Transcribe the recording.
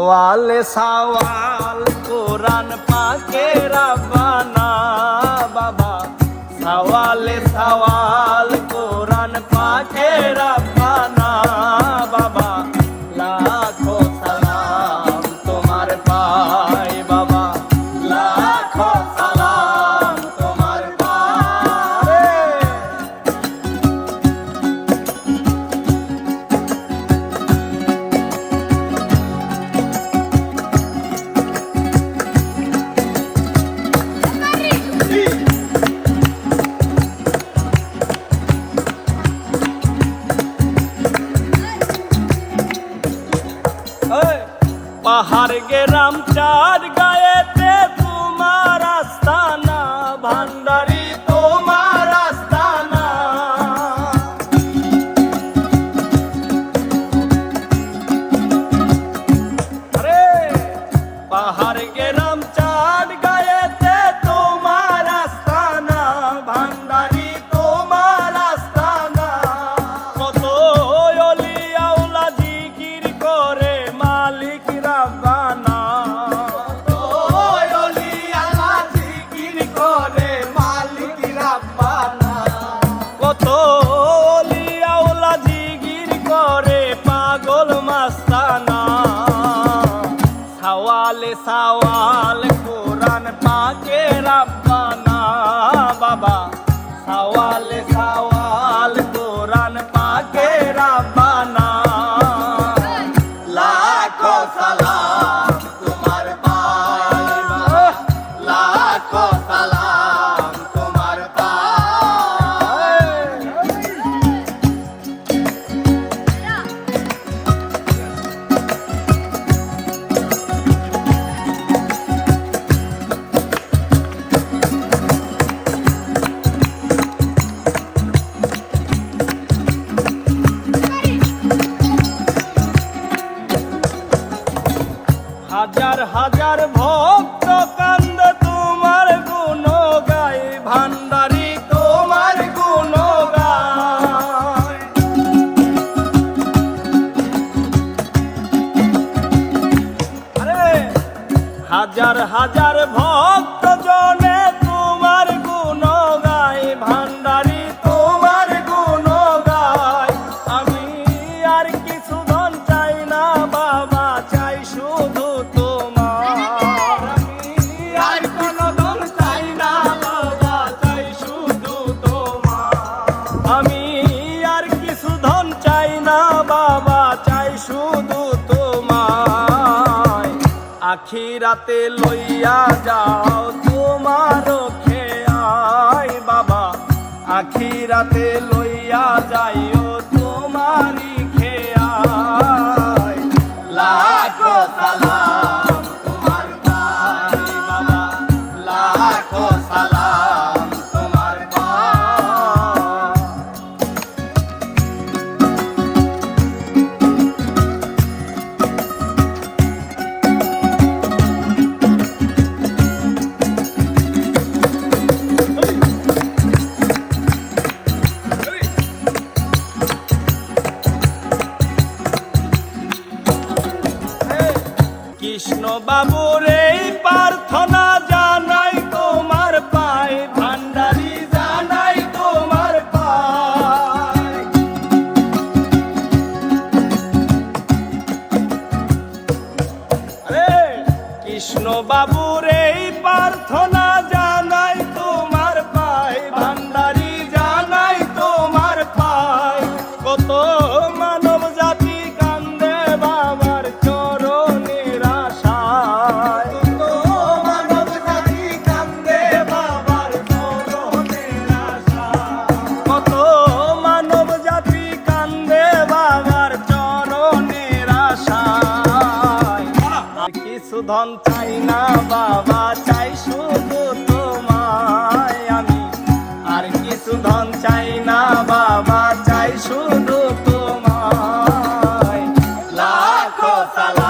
ওয়ালে সাওয়াল কোরআন পাকে রাব্বানা পাহাড় গেরাম চার গায়েতে তোমার আস্তানা। সাওয়াল কোরআন পাকে রাব্বানা বাবা। সাওয়াল সাওয়াল কোরআন পাকে রাব্বানা হাজার ভক্ত কান্দ তোমার গুণ গাই ভান্ডারি তোমার গুণ গাই হাজার হাজার ভক্ত জনে পাখি রাতে লইয়া যাও। কৃষ্ণ বাবুর এই প্রার্থনা জানাই তোমার পায়ে ভান্ডারি জানাই তোমার পায়। কৃষ্ণ বাবুর ধন চাই না, বাবা চাই শুধু তোমায় আমি। আর কিছু ধন চাই না, বাবা চাই শুধু তোমায়। লাখো সালা